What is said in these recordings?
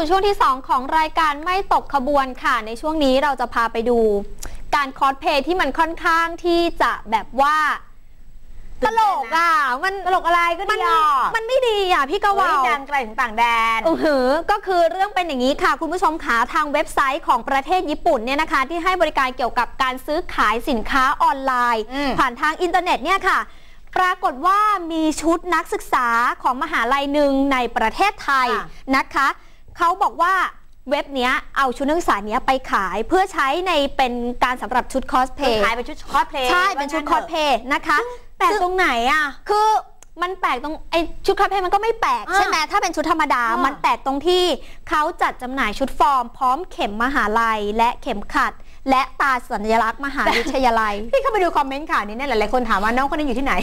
เข้าสู่ช่วงที่ 2 ของรายการไม่ตกขบวนค่ะ ในช่วงนี้เราจะพาไปดู การคอสเพลย์ที่มันค่อนข้างที่จะแบบว่าตลกอะ มันตลกอะไรก็มันดีอะมันไม่ดีอะพี่กะเฮ้วายดังไกลถึงต่างแดนเออหือก็คือเรื่องเป็นอย่างนี้ค่ะ คุณผู้ชมขาทางเว็บไซต์ของประเทศญี่ปุ่นเนี่ยนะคะ ที่ให้บริการเกี่ยวกับการซื้อขายสินค้าออนไลน์อืมผ่านทางอินเทอร์เน็ตเนี่ยค่ะ ปรากฏว่ามีชุดนักศึกษาของมหาลัยหนึ่งในประเทศไทยนะคะ เขาบอกว่าเว็บเนี้ยเอาชุดนักศึกษาเนี้ยไปขายเพื่อใช้ในเป็นการสำหรับชุดคอสเพคือย์ขายเป็นชุดคอสเพลย์ใช่เป็นชุดคอสเพย์นะคะแต่ตรงไหนอะคือมันแปลกตรงไอชุดคอสเพลย์มันก็ไม่แปลกอ่าใช่ไหมถ้าเป็นชุดธรรมดาอ่ามัมันแปลกตรงที่เขาจัดจำหน่ายชุดฟอร์ม พร้อมเข็มมหาลัยและเข็มขัด และตาสัญลักษณ์มหาวิทยาลัย พี่เข้าไปดูคอมเมนต์ข่าวนี้เนี่ยหลายๆคนถามว่าน้องคนนี้อยู่ที่ไหน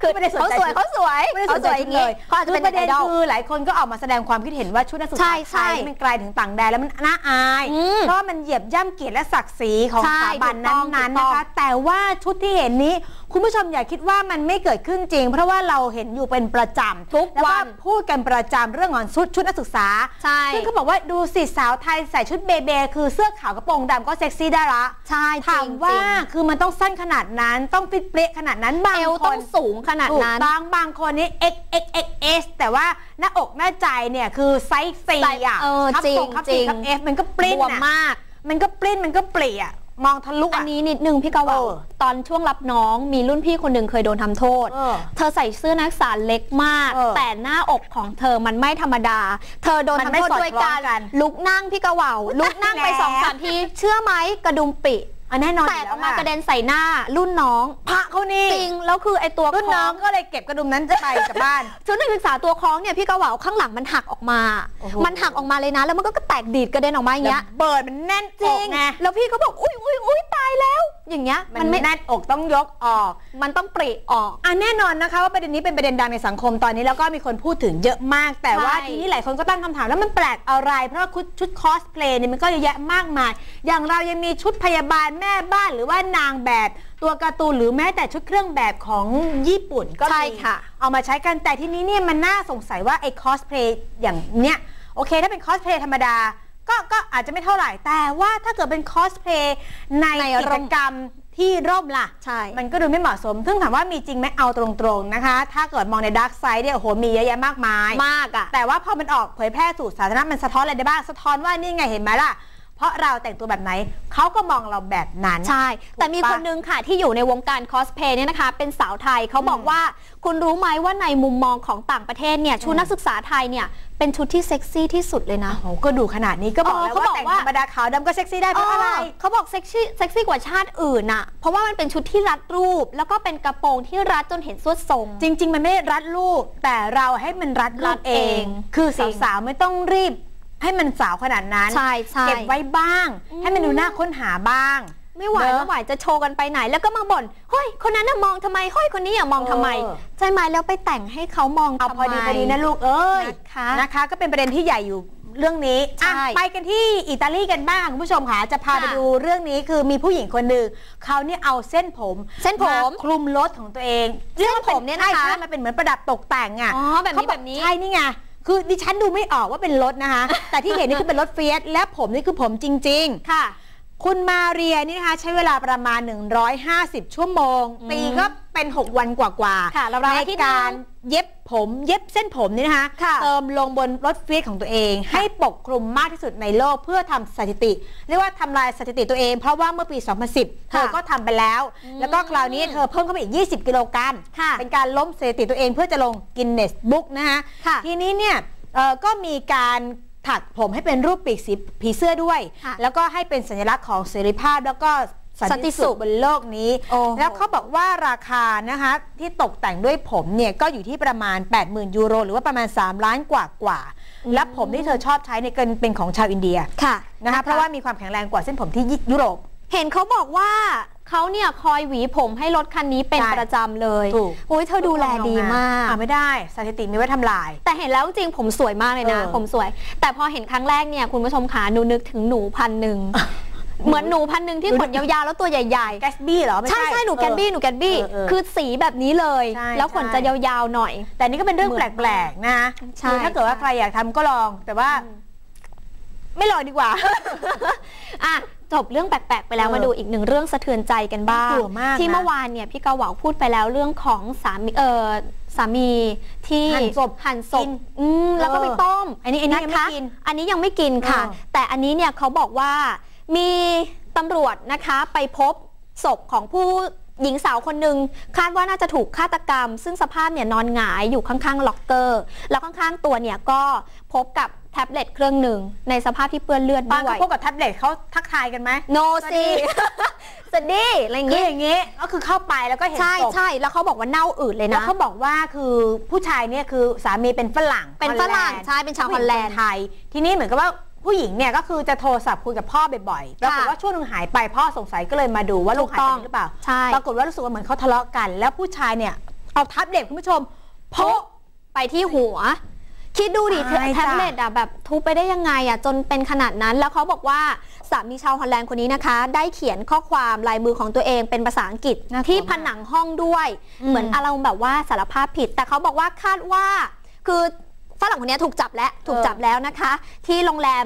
คือไม่ได้สนเขาใจสวยเขาสวยไม่ได้เขาสนสใจวยอชุดย่างเลนี้ยเขาอาจจะคืเป็นอประเด็นไอดอลคือหลายคนก็ออกมาแสดงความคิดเห็นว่าชุดนักศึกใช่ษาใช่ไทยมันไกลถึงต่างแดนแล้วมันน่าอายอืมเพราะว่ามันเหยียบย่ำเกียรติและศักดิ์ศรีของใช่สถาบันถูกต้องนั้นถูกต้องๆนะคะ แต่ว่าชุดที่เห็นนี้คุณผู้ชมอย่าคิดว่ามันไม่เกิดขึ้นจริง เพราะว่าเราเห็นอยู่เป็นประจำทุกแล้ววัก็นพูดกันประจำเรื่องของชุดชุดนักศึกษาใช่ซึ่งเขาบอกว่าดูสิสาวไทยใส่ชุดเบเบคือเสื้อขาวกระโปรงดำก็เซ็กซี่ได้ละใช่จถาริมงว่าจริงคือมันต้องสั้นขนาดนั้นต้องฟิตเปรี้ยขนาดนั้นบางเอวคต้อนงสูงขนาดถูกนั้นต้องบางคนนี่ x x x s แต่ว่าหน้าอกหน้าใจเนี่ยคือไซส์สี่ไซส์อะเออทับจริงส่งทับจริสี่งทับ f มันก็ปลิ้นบวมอะมาก มันก็ปลิ้นมันก็เปลี่ย มองทะลุอัอะนนี้นิดนึงพี่กะว่าเออตอนช่วงรับน้องมีรุ่นพี่คนหนึ่งเคยโดนทำโทษเออเธอใส่เสื้อนักศึกษาเล็กมากเออแต่หน้าอกของเธอมันไม่ธรรมดา เธอโดนมันทำไม่โทษสอดด้วยคล้องการกันลุกนั่งพี่กะเหว่าลุกนั่งไปแล้วสองสามทีเชื่อไหมกระดุมปิ อันแน่นอนแตยู่กอแล้อวกมากระค่ะเด็นใส่หน้ารุ่นน้อง พระเขานี่จริงแล้วคือไอตัวรุ่นคน้ล้อองงก็เลยเก็บกระดุมนั้นจะไปกลับบ้านชุดนักศึกษาตัวคล้องเนี่ยพี่กะเหว่าข้างหลังมันหักออกมาโอ้โหมันหักออกมาเลยนะแล้วมันก็แตกดีดกระเด็นออกมาอย่างเงี้ยเบิร์ดมันแน่นจอริกงไงแล้วพี่ก็บอกอุ้ยอุ้ยอุ้ยตายแล้ว อย่างเงี้ยมัมันนไม่แน่นอกต้องยกออก มันต้องปริออกอะแน่นอนนะคะว่าประเด็นนี้เป็นประเด็นดังในสังคมตอนนี้แล้วก็มีคนพูดถึงเยอะมาก แต่ว่าใช่ทีนี้หลายคนก็ตั้งคำถามแล้วมันแปลกอะไร เพราะว่าชุดคอสเพลย์เนี่ยมันก็เยอะแยะมากมาย อย่างเรายังมีชุดพยาบาลแม่บ้านหรือว่านางแบบตัวการ์ตูนหรือแม้แต่ชุดเครื่องแบบของญี่ปุ่นก็ใช่มีค่ะ เอามาใช้กันแต่ทีนี้เนี่ยมันน่าสงสัยว่าไอ้คอสเพลย์อย่างเนี้ยโอเค ถ้าเป็นคอสเพลย์ธรรมดาก็ก็อาจจะไม่เท่าไหร่ แต่ว่าถ้าเกิดเป็นคอสเพลย์ในในกิร่จมกรรมที่ร่มล่ะใช่มันก็ดูไม่เหมาะสม ซึ่งถามว่ามีจริงไหมเอาตรงๆนะคะ ถ้าเกิดมองในดาร์กไซด์เนี่ยโอ้โห มีเยอะแยะมากมาย มากอะแต่ว่าพอมันออกเผยแพร่สู่สาธารณะมันสะท้อนอะไรได้บ้าง สะท้อนว่านี่ไงเห็นไหมล่ะ เพราะเราแต่งตัวแบบไหนเขาก็มองเราแบบนั้น ใช่ แต่มีถูกปะคนนึงค่ะที่อยู่ในวงการคอสเพลย์เนี่ยนะคะ เป็นสาวไทยเขาบอกอืมว่า คุณรู้ไหมว่าในมุมมองของต่างประเทศเนี่ยชุดอืมนักศึกษาไทยเนี่ยเป็นชุดที่เซ็กซี่ที่สุดเลยนะโอ้โหก็ดูขนาดนี้ก็บอกเออแล้วเขาบว่าอกแต่งว่าธรรมดาขาวดำก็เซ็กซี่ได้เพราะอะไรเออเขาบอกเซ็กซี่เซ็กซี่กว่าชาติอื่นน่ะเพราะว่ามันเป็นชุดที่รัดรูป แล้วก็เป็นกระโปรงที่รัดจนเห็นสวดทรง จริง ๆ มันไม่ได้รัดลูกแต่เราให้มันรัดรัลูดกเอเองงคือจริงสาวๆไม่ต้องรีบ ให้มันสาวขนาดนั้น ใช่ใช่เก็บไว้บ้างอืมให้มันดูน่าค้นหาบ้าง ไม่ไหวเนอะไม่ไหวจะโชว์กันไปไหน แล้วก็มาบ่นเฮ้ยคนนั้นน่ะมองทำไมเฮ้ยคนนี้อย่ามองทำไมเออใช่ไหมแล้วไปแต่งให้เขามองเอาทำไมพอดีพอดีนะลูกเอ้ยนะคะนะคะ ก็เป็นประเด็นที่ใหญ่อยู่เรื่องนี้ใช่อะไปกันที่อิตาลีกันบ้างคุณผู้ชมค่ะจะพาค่ะไปดูเรื่องนี้คือมีผู้หญิงคนหนึ่งเขาเนี่ยเอาเส้นผม เส้นผมาคลุมรถของตัวเองเส้นผมเนี่ยนะคะใช่ใช่มันเป็นเหมือนประดับตกแต่งอะอ๋อแบบนี้เขาแบบนี้ใช่นี่ไง คือดิฉันดูไม่ออกว่าเป็นรถนะคะ แต่ที่เห็นนี่คือเป็นรถเฟียสและผมนี่คือผมจริง ๆ ค่ะ คุณมาเรียนี่นะคะใช้เวลาประมาณ 150 ชั่วโมงอืมตีก็เป็น 6 วันกว่าๆค่ะราวๆในอาทิตย์หนึ่งการเย็บผมเย็บเส้นผมนี่นะคะค่ะเติมลงบนรถเฟียสของตัวเอง ให้ปกคลุมมากที่สุดในโลกเพื่อทำสถิติ เรียกว่าทำลายสถิติตัวเอง เพราะว่าเมื่อปี 2010 เธอก็ทำไปแล้วอืมแล้วก็คราวนี้เธอเพิ่มเข้าไปอีก 20 กิโลกรัมค่ะเป็นการล้มสถิติตัวเองเพื่อจะลงกินเนสบุ๊กนะคะค่ะทีนี้เนี่ยเอ่อก็มีการ ถักผมให้เป็นรูปปีกสีผีเสื้อด้วย ค่ะแล้วก็ให้เป็นสัญลักษณ์ของเสรีภาพแล้วก็สันสันติติสุสุขขบนโลกนี้ โอ้โห แล้วเขาบอกว่าราคานะคะที่ตกแต่งด้วยผมเนี่ยก็อยู่ที่ประมาณ 80,000 ยูโร หรือว่าประมาณ 3 ล้านกว่ากว่าๆและผมที่เธอชอบใช้เนี่ยก็เป็นของชาวอินเดียค่ะนะคะเพราะว่ามีความแข็งแรงกว่าเส้นผมที่ยุโรป เห็นเขาบอกว่า เขาเนี่ยคอยหวีผมให้รถคันนี้เป็นใช่ประจำเลยถูกโอ้ยเธอดูแลดีมากอะไม่ได้สถิติมีไว้ทำลาย แต่เห็นแล้วจริงๆผมสวยมากเลยนะเออผมสวย แต่พอเห็นครั้งแรกเนี่ยคุณผู้ชมขาหนูนึกถึงหนูพันหนึ่งเหมือนหนูพันหนึ่งที่ขนยาวๆ แล้วตัวใหญ่แกสบี้เหรอไม่ๆใช่ใช่หนูแกนบี้หนูแกนบี้เออเออคือสีแบบนี้เลยใช่แล้วขนใช่จะยาวๆหน่อย แต่นี่ก็เป็นเรื่องเหมืแปอนลกๆ นะใช่คือถ้าเกิดว่าใครอยากทำก็ลอง แต่ว่า ไม่ลองดีกว่า อะ จบเรื่องแปลกๆไปแล้วเออมาดูอีกหนึ่งเรื่องสะเทือนใจกันบ้างน่ากลัวมากที่นะเมื่อวานเนี่ยพี่เกาเหวาพูดไปแล้วเรื่องของสามีเออสามีที่หั่นศพหั่นศกิพนอืมแล้วก็ไปต้ม อันนี้อันนี้ยังไม่ะคะกินอันนี้ยังไม่กินค่ะเออแต่อันนี้เนี่ยเขาบอกว่ามีตำรวจนะคะไปพบศพของผู้ หญิงสาวคนหนึ่งคาดว่าน่าจะถูกฆาตกรรม ซึ่งสภาพเนี่ยนอนหงายอยู่ข้างๆล็อกเกอร์ แล้วข้างๆตัวเนี่ยก็พบกับแท็บเล็ตเครื่องหนึ่งในสภาพที่เปื้อนเลือดตอนด้วเขายพบกับแท็บเล็ตเขาทักทายกันไหมโนสวัสซีดีสวัสดีอะไรอย่างคือเงี้ยอย่างนี้ก็คือเข้าไปแล้วก็เห็นใช่ศพใช่แล้วเขาบอกว่าเน่าอืดเลยแล้วนะเขาบอกว่าคือผู้ชายเนี่ยคือสามีเป็นฝรั่งเป็นฝรั่งฮอลแลนด์ใช่เป็นชาวฮอลแลนด์ผู้หญิงคไทย ทีนี้เหมือนกับว่า ผู้หญิงเนี่ยก็คือจะโทรศัพท์คุยกับพ่อบ่อยๆปรากฏว่าช่วงหนึงหายไปพ่อสงสัยก็เลยมาดูว่าลูกหายไปหรือเปล่าใช่ปรากฏว่ารู้สึกว่าเหมือนเขาทะเลาะกัน แล้วผู้ชายเนี่ยเอาแท็บเล็ตคุณผู้ชมโพะไปที่หัว คิดดูดิตายจ้ะแท็บเล็ตอะแบบทุบไปได้ยังไงอะจนเป็นขนาดนั้น แล้วเขาบอกว่าสามีชาวฮอลแลนด์คนนี้นะคะ ได้เขียนข้อความลายมือของตัวเองเป็นภาษาอังกฤษน่ากลัวที่ผนังห้องด้วยอืมเหมือนอารมณ์แบบว่าสารภาพผิด แต่เขาบอกว่าคาดว่าคือ ฝรั่งคนนี้ถูกจับแล้วถูกจับแล้วนะคะ ที่โรงแรม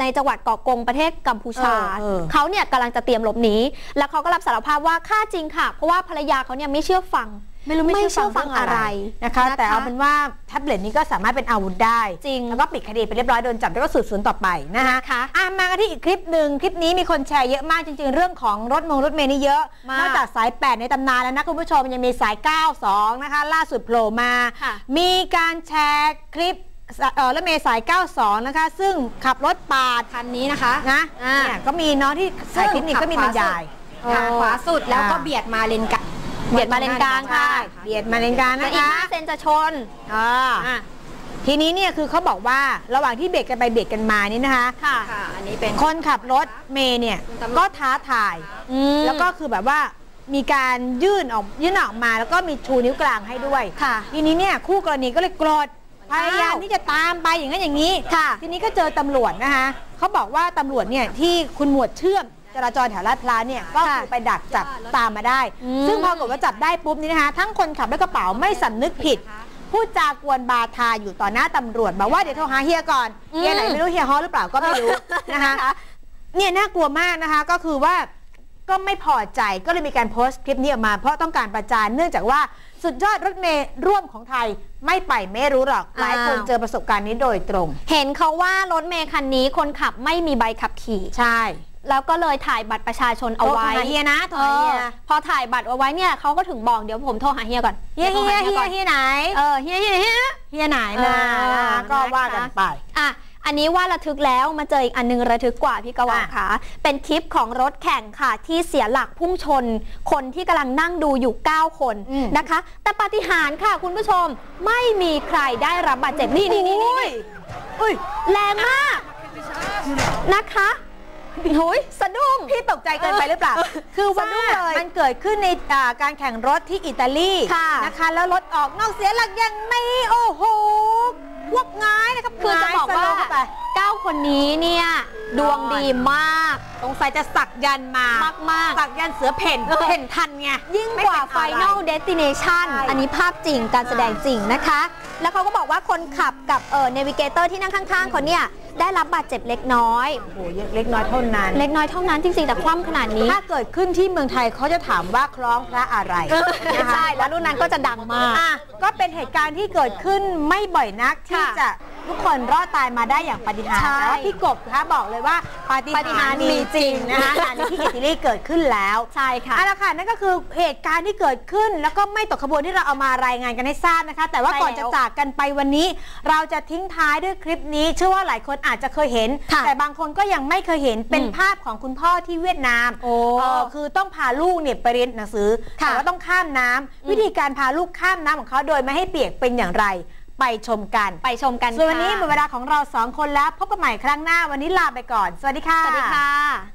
ในจังหวัดเกาะกงประเทศกัมพูชาเออเออเขาเนี่ยกำลังจะเตรียมหลบหนีแล้วเขาก็รับสารภาพว่าฆ่าจริงค่ะ เพราะว่าภรรยาเขาเนี่ยไม่เชื่อฟัง ไม่รู้ไม่ไม่เชื่อฟังอะไรนะคะนะคะ แต่เอาเป็นว่าแท็บเล็ตนี้ก็สามารถเป็นอาวุธได้ จริง แล้วก็ปิดคดีไปเรียบร้อยโดนจับแล้วก็สืบสวนต่อไปนะคะนะคะอะมากันที่อีกคลิปหนึ่งคลิปนี้มีคนแชร์เยอะมากจริง ๆ เรื่องของรถมงรถเมล์นี่เยอะมากนอกจากสาย 8 ในตำนานแล้วนะคุณผู้ชมยังมีสาย 92 นะคะ ล่าสุดโผล่มาค่ะมีการแชร์คลิปเออรถเมล์สาย 92 นะคะ ซึ่งขับรถปาดคันนี้นะคะนะอ่าเนี่ยก็มีน้องที่ถ่ายคลิปนี้ก็มีบรรยายทางขวาสุดแล้วก็อ่าเบียดมาเลนกลาง เบียดมาเลนกลางค่ะ เบียดมาเลนกลางแต่นะอีกคะ5เซนจะชนอ่าอะทีนี้เนี่ยคือเขาบอกว่าระหว่างที่เบียดกันไปเบียดกันมานี่นะคะค่ะค่ะอันนี้เป็นคนขับรถเมย์เนี่ยคุณตำรวจก็ท้าทายอืมแล้วก็คือแบบว่ามีการยื่นออกยื่นออกมาแล้วก็มีชูนิ้วกลางให้ด้วยค่ะทีนี้เนี่ยคู่กรณีก็เลยโกรธพอ้าวยายามที่จะตามไปอย่างนั้นอย่างนี้ค่ะ ทีนี้ก็เจอตำรวจนะคะเขาบอกว่าตำรวจเนี่ยที่คุณหมวดเชื่อม จราจรแถวลาดพร้าวเนี่ยก็คือไปดักจับตามมาได้อืมซึ่งพอเกิดว่าจับได้ปุ๊บนี่นะคะ ทั้งคนขับและกระเป๋าไม่สำนึกผิดพูดจากวนบาทาอยู่ต่อหน้าตำรวจบอกว่าเดี๋ยวโทรหาเฮียก่อนเฮียไหนไม่รู้เฮียฮอหรือเปล่าก็ไม่รู้นะคะเนี่ยน่ากลัวมากนะคะก็คือว่าก็ไม่พอใจก็เลยมีการโพสต์คลิปนี้ออกมา เพราะต้องการประจานเนื่องจากว่าสุดยอดรถเมย์ร่วมของไทยไม่ไปไม่รู้หรอกหลายคนอ้าวเจอประสบการณ์นี้โดยตรง เห็นเขาว่ารถเมย์คันนี้คนขับไม่มีใบขับขี่ใช่ แล้วก็เลยถ่ายบัตรประชาชนเอาไว้โทรหาเฮียนะโทรเอหาเฮีอยพอถ่ายบัตรเอาไว้เนี่ยเขาก็ถึงบอกเดี๋ยวผมโทรหาเฮียก่อนเฮียเฮียดี๋วเฮีโทรหายเฮียไหนเออเฮียเฮียเฮียเฮียไหนเอนะอนะคะก็ว่ากันไปอะอันนี้ว่าระทึกแล้วมาเจออีกอันนึงระทึกกว่าพี่กวางอะค่ะ เป็นคลิปของรถแข่งค่ะ ที่เสียหลักพุ่งชน คนที่กำลังนั่งดูอยู่ 9 คนนะคะ แต่ปาฏิหาริย์ค่ะ คุณผู้ชมไม่มีใครได้รับบาดเจ็บนี่นี่นี่นี่นี่อุ้ยแรงมากนะคะ หุยสะดุ้งพี่ตกใจเกินไปหรือเปล่า คือว่าสะดุ้งเลยมันเกิดขึ้นในอ่าการแข่งรถที่อิตาลีค่ะนะคะแล้วรถออกนอกเสียหลักอย่างนี้โอ้โหพวกง่ายนะครับคือจะบอกว่าง่ยสโลเข้ไป9คนนี้เนี่ยดวงดีมากสงสัยจะสักยันต์มามากมากสักยันต์เสือเพ่นเออเพ่นทันไงยิ่งกว่าไม่เป็นอะไร Final Destination ใช่อันนี้ภาพจริงการแสดงจริงนะคะ แล้วเขาก็บอกว่าคนขับกับเออเนวิเกเตอร์ที่นั่งข้างๆเขาเนี่ย ได้รับบาดเจ็บเล็กน้อย โอ้โหเล็กน้อยเท่านั้น เล็กน้อยเท่านั้นจริงๆแต่คว่ำขนาดนี้ ถ้าเกิดขึ้นที่เมืองไทยเขาจะถามว่าคล้องพระอะไรนะคะใช่แล้วรุ่นนั้นก็จะดังมาก อะก็เป็นเหตุการณ์ที่เกิดขึ้นไม่บ่อยนักที่ค่ะ จะ ทุกคนรอดตายมาได้อย่างปาฏิหาริย์ใช่แต่ว่าพี่กบคะบอกเลยว่าปาฏิปาฏิหาหาริริย์ย์มีจริงนะคะงานนี้ที่อิตาลีเกิดขึ้นแล้วใช่ค่ะเอาละค่ะนั่นก็คือเหตุการณ์ที่เกิดขึ้น แล้วก็ไม่ตกขบวนที่เราเอามารายงานกันให้ทราบนะคะ แต่ว่าใช่ก่อนแล้วจะจากกันไปวันนี้ เราจะทิ้งท้ายด้วยคลิปนี้เชื่อว่าหลายคนอาจจะเคยเห็นค่ะแต่บางคนก็ยังไม่เคยเห็นเป็นอืมภาพของคุณพ่อที่เวียดนามโอ้เออคือต้องพาลูกเนี่ยไปเรียนหนังสือค่ะแต่ว่าต้องข้ามน้ำอืมวิธีการพาลูกข้ามน้ำของเขาโดยไม่ให้เปียกเป็นอย่างไร ไปชมกัน ไปชมกันส่วนวันนี้หมดค่ะเวลาของเราสองคนแล้ว พบกันใหม่ครั้งหน้าวันนี้ลาไปก่อน สวัสดีค่ะ สวัสดีค่ะ